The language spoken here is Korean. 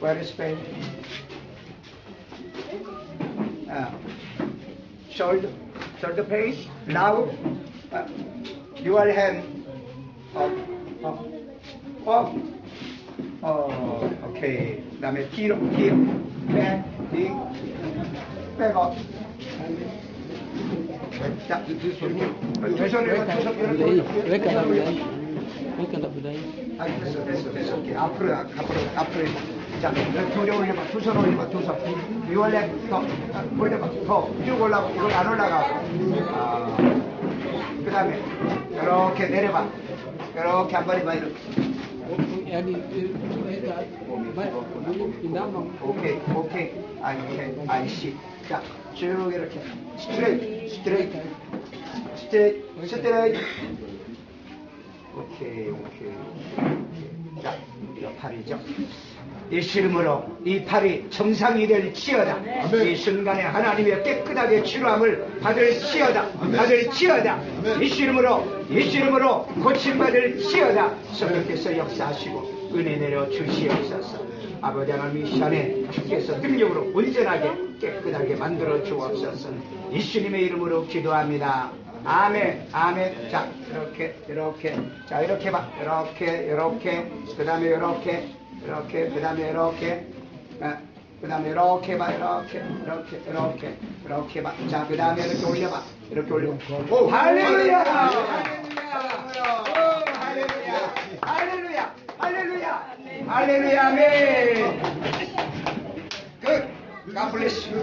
Where is pain? Uh, shoulder, shoulder pain. Now, uh, your hand up, up, up. 어, 오케이. 그 다음에 뒤로, 뒤로, 백, 뒤, 백업. 자, 두 손으로, 두 손으로, 두 손으로. 왜 까다 부다이? 왜 까다 부다이? 아, 됐어, 됐어, 됐어. 오케이. 앞으로, 앞으로, 앞으로. 자, 둘이 올려봐. 두 손 올려봐. 두 손. 이 원래 더 아, 올려봐. 더 쭉 올라가. 이건 안 올라가고. 아, 그 다음에 이렇게 내려봐. 이렇게 한 번에 봐. 이렇게. 오케이, 오케이. 아, 오케이. 아이씨. 자, 쭉 이렇게. 스트레이트, 스트레이트. 스트레이트, 스트레이트. 오케이, 오케이. 자, 이거 팔이죠. 이 시름으로 이 팔이 정상이 될 치여다. 이 순간에 하나님의 깨끗하게 치료함을 받을 치여다. 받을 치여다. 이 시름으로 이 시름으로 고침받을 치여다. 성령께서 역사하시고 은혜 내려 주시옵소서. 아버지 하나님 이 시간에 주께서 능력으로 온전하게 깨끗하게 만들어 주옵소서. 예수님의 이름으로 기도합니다. 아멘, 아멘. 자, 이렇게, 이렇게. 자, 이렇게 봐. 이렇게, 이렇게. 그 다음에 이렇게, 이렇게. 그 다음에 이렇게. 그 다음에 이렇게 봐. 이렇게, 이렇게, 이렇게. 이렇게 봐. 자, 그 다음에 이렇게 올려봐. 이렇게 올려. 오, 할렐루야! 할렐루야! 오, 할렐루야! 할렐루야! 할렐루야! 할렐루야! 아멘! 끝! God bless you.